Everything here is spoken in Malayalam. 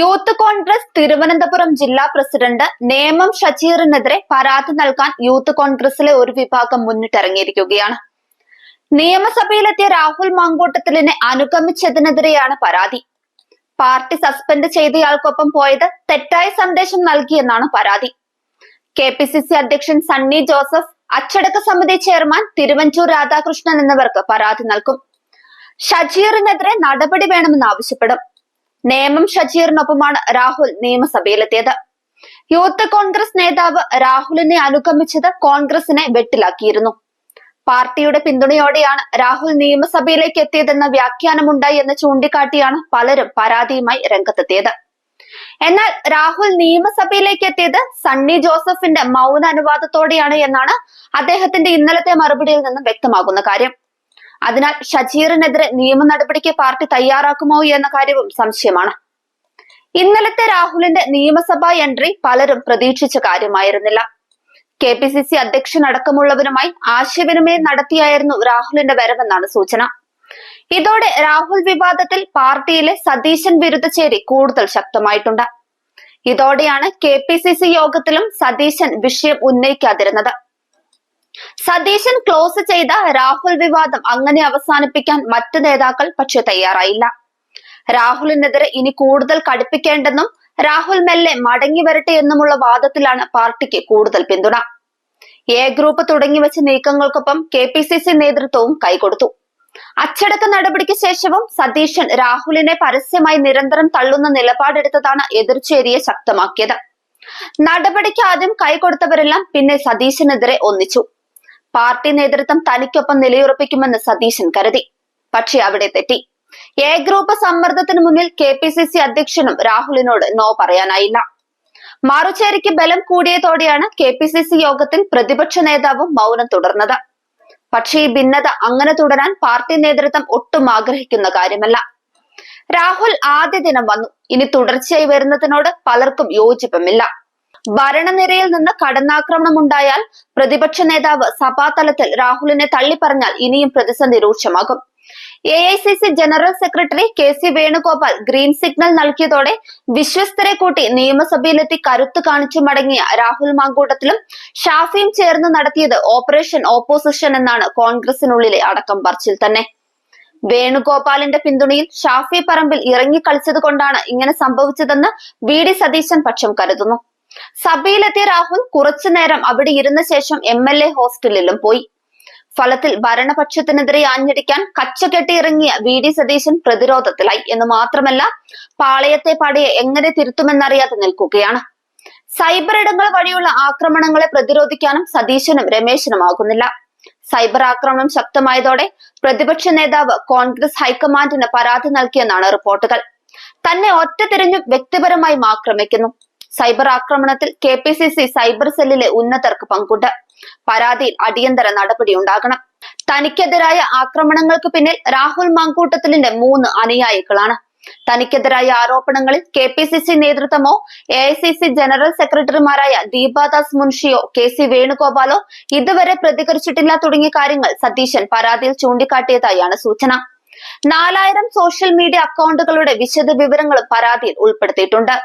യൂത്ത് കോൺഗ്രസ് തിരുവനന്തപുരം ജില്ലാ പ്രസിഡന്റ് നേമം ഷജീറിനെതിരെ പരാതി നൽകാൻ യൂത്ത് കോൺഗ്രസിലെ ഒരു വിഭാഗം മുന്നിട്ടിറങ്ങിയിരിക്കുകയാണ്. നിയമസഭയിലെത്തിയ രാഹുൽ മങ്കൂട്ടത്തിലിനെ അനുഗമിച്ചതിനെതിരെയാണ് പരാതി. പാർട്ടി സസ്പെൻഡ് ചെയ്തയാൾക്കൊപ്പം പോയത് തെറ്റായ സന്ദേശം നൽകിയെന്നാണ് പരാതി. കെ പി സി സി അധ്യക്ഷൻ സണ്ണി ജോസഫ് അച്ചടക്ക സമിതി ചെയർമാൻ തിരുവഞ്ചൂർ രാധാകൃഷ്ണൻ എന്നിവർക്ക് പരാതി നൽകും. ഷജീറിനെതിരെ നടപടി വേണമെന്ന് ആവശ്യപ്പെടും. നേമം ഷജീറിനൊപ്പമാണ് രാഹുൽ നിയമസഭയിലെത്തിയത്. യൂത്ത് കോൺഗ്രസ് നേതാവ് രാഹുലിനെ അനുഗമിച്ചത് കോൺഗ്രസിനെ വെട്ടിലാക്കിയിരുന്നു. പാർട്ടിയുടെ പിന്തുണയോടെയാണ് രാഹുൽ നിയമസഭയിലേക്ക് എത്തിയതെന്ന വ്യാഖ്യാനമുണ്ടായി എന്ന് ചൂണ്ടിക്കാട്ടിയാണ് പലരും പരാതിയുമായി രംഗത്തെത്തിയത്. എന്നാൽ രാഹുൽ നിയമസഭയിലേക്ക് എത്തിയത് സണ്ണി ജോസഫിന്റെ മൗന അനുവാദത്തോടെയാണ് എന്നാണ് അദ്ദേഹത്തിന്റെ ഇന്നലത്തെ മറുപടിയിൽ നിന്നും വ്യക്തമാകുന്ന കാര്യം. അതിനാൽ ഷജീറിനെതിരെ നിയമ നടപടിക്ക് പാർട്ടി തയ്യാറാക്കുമോ എന്ന കാര്യവും സംശയമാണ്. ഇന്നലത്തെ രാഹുലിന്റെ നിയമസഭാ എൻട്രി പലരും പ്രതീക്ഷിച്ച കാര്യമായിരുന്നില്ല. കെ പി സി സി അധ്യക്ഷൻ അടക്കമുള്ളവരുമായി ആശയവിനിമയം നടത്തിയായിരുന്നു രാഹുലിന്റെ വരവെന്നാണ് സൂചന. ഇതോടെ രാഹുൽ വിവാദത്തിൽ പാർട്ടിയിലെ സതീശൻ വിരുദ്ധ ചേരി കൂടുതൽ ശക്തമായിട്ടുണ്ട്. ഇതോടെയാണ് കെ പി സി സി യോഗത്തിലും സതീശൻ വിഷയം ഉന്നയിക്കാതിരുന്നത്. സതീശൻ ക്ലോസ് ചെയ്ത രാഹുൽ വിവാദം അങ്ങനെ അവസാനിപ്പിക്കാൻ മറ്റു നേതാക്കൾ പക്ഷെ തയ്യാറായില്ല. രാഹുലിനെതിരെ ഇനി കൂടുതൽ കടുപ്പിക്കേണ്ടെന്നും രാഹുൽ മെല്ലെ മടങ്ങി വരട്ടെ എന്നുമുള്ള വാദത്തിലാണ് പാർട്ടിക്ക് കൂടുതൽ പിന്തുണ. എ ഗ്രൂപ്പ് തുടങ്ങി വെച്ച നീക്കങ്ങൾക്കൊപ്പം കെ പി സി സി നേതൃത്വവും കൈകൊടുത്തു. അച്ചടക്ക നടപടിക്ക് ശേഷവും സതീശൻ രാഹുലിനെ പരസ്യമായി നിരന്തരം തള്ളുന്ന നിലപാടെടുത്തതാണ് എതിർചേരിയെ ശക്തമാക്കിയത്. നടപടിക്ക് ആദ്യം കൈകൊടുത്തവരെല്ലാം പിന്നെ സതീശനെതിരെ ഒന്നിച്ചു. പാർട്ടി നേതൃത്വം തനിക്കൊപ്പം നിലയുറപ്പിക്കുമെന്ന് സതീശൻ കരുതി. പക്ഷെ അവിടെ തെറ്റി. എ ഗ്രൂപ്പ് സമ്മർദ്ദത്തിന് മുന്നിൽ കെ പി സി സി അധ്യക്ഷനും രാഹുലിനോട് നോ പറയാനായില്ല. മറുചേരിക്ക് ബലം കൂടിയതോടെയാണ് കെ പി സി സി യോഗത്തിൽ പ്രതിപക്ഷ നേതാവും മൗനം തുടർന്നത്. പക്ഷേ ഈ ഭിന്നത അങ്ങനെ തുടരാൻ പാർട്ടി നേതൃത്വം ഒട്ടും ആഗ്രഹിക്കുന്ന കാര്യമല്ല. രാഹുൽ ആദ്യ ദിനം വന്നു. ഇനി തുടർച്ചയായി വരുന്നതിനോട് പലർക്കും യോജിപ്പുമില്ല. ഭരണനിരയിൽ നിന്ന് കടന്നാക്രമണം ഉണ്ടായാൽ പ്രതിപക്ഷ നേതാവ് സഭാതലത്തിൽ രാഹുലിനെ തള്ളിപ്പറഞ്ഞാൽ ഇനിയും പ്രതിസന്ധി രൂക്ഷമാകും. A I C C general secretary K C Venugopal green signal നൽകിയതോടെ വിശ്വസ്തരെ കൂട്ടി നിയമസഭയിലെത്തി കരുത്ത് കാണിച്ചു മടങ്ങിയ രാഹുൽ മാങ്കൂട്ടത്തിലും ഷാഫിയും ചേർന്ന് നടത്തിയത് ഓപ്പറേഷൻ ഓപ്പോസിഷൻ എന്നാണ് കോൺഗ്രസിനുള്ളിലെ അടക്കം പറച്ചിൽ തന്നെ. വേണുഗോപാലിന്റെ പിന്തുണയിൽ ഷാഫി പറമ്പിൽ ഇറങ്ങിക്കളിച്ചത് കൊണ്ടാണ് ഇങ്ങനെ സംഭവിച്ചതെന്ന് വി ഡി സതീശൻ പക്ഷം കരുതുന്നു. സഭയിലെത്തിയ രാഹുൽ കുറച്ചു നേരം അവിടെ ഇരുന്ന ശേഷം എം എൽ എ ഹോസ്റ്റലിലും പോയി. ഫലത്തിൽ ഭരണപക്ഷത്തിനെതിരെ ആഞ്ഞടിക്കാൻ കച്ചകെട്ടി ഇറങ്ങിയ വി ഡി സതീശൻ പ്രതിരോധത്തിലായി. എന്ന് മാത്രമല്ല പാളയത്തെ പടയെ എങ്ങനെ തിരുത്തുമെന്നറിയാതെ നിൽക്കുകയാണ്. സൈബർ ഇടങ്ങൾ വഴിയുള്ള ആക്രമണങ്ങളെ പ്രതിരോധിക്കാനും സതീശനും രമേശനും ആകുന്നില്ല. സൈബർ ആക്രമണം ശക്തമായതോടെ പ്രതിപക്ഷ നേതാവ് കോൺഗ്രസ് ഹൈക്കമാൻഡിന് പരാതി നൽകിയെന്നാണ് റിപ്പോർട്ടുകൾ. തന്നെ ഒറ്റ തിരിഞ്ഞു വ്യക്തിപരമായും ആക്രമിക്കുന്നു. സൈബർ ആക്രമണത്തിൽ K P C C cyber സെല്ലിലെ ഉന്നതർക്ക് പങ്കുണ്ട്. പരാതിയിൽ അടിയന്തര നടപടി ഉണ്ടാകണം. തനിക്കെതിരായ ആക്രമണങ്ങൾക്ക് പിന്നിൽ രാഹുൽ മാങ്കൂട്ടത്തിലിന്റെ മൂന്ന് അനുയായികളാണ്. തനിക്കെതിരായ ആരോപണങ്ങളിൽ K P C C നേതൃത്വമോ A I C C general സെക്രട്ടറിമാരായ ദീപാദാസ് മുൻഷിയോ കെ സി വേണുഗോപാലോ ഇതുവരെ പ്രതികരിച്ചിട്ടില്ല തുടങ്ങിയ കാര്യങ്ങൾ സതീശൻ പരാതിയിൽ ചൂണ്ടിക്കാട്ടിയതായാണ് സൂചന. നാലായിരം സോഷ്യൽ മീഡിയ അക്കൗണ്ടുകളുടെ വിശദ വിവരങ്ങളും പരാതിയിൽ ഉൾപ്പെടുത്തിയിട്ടുണ്ട്.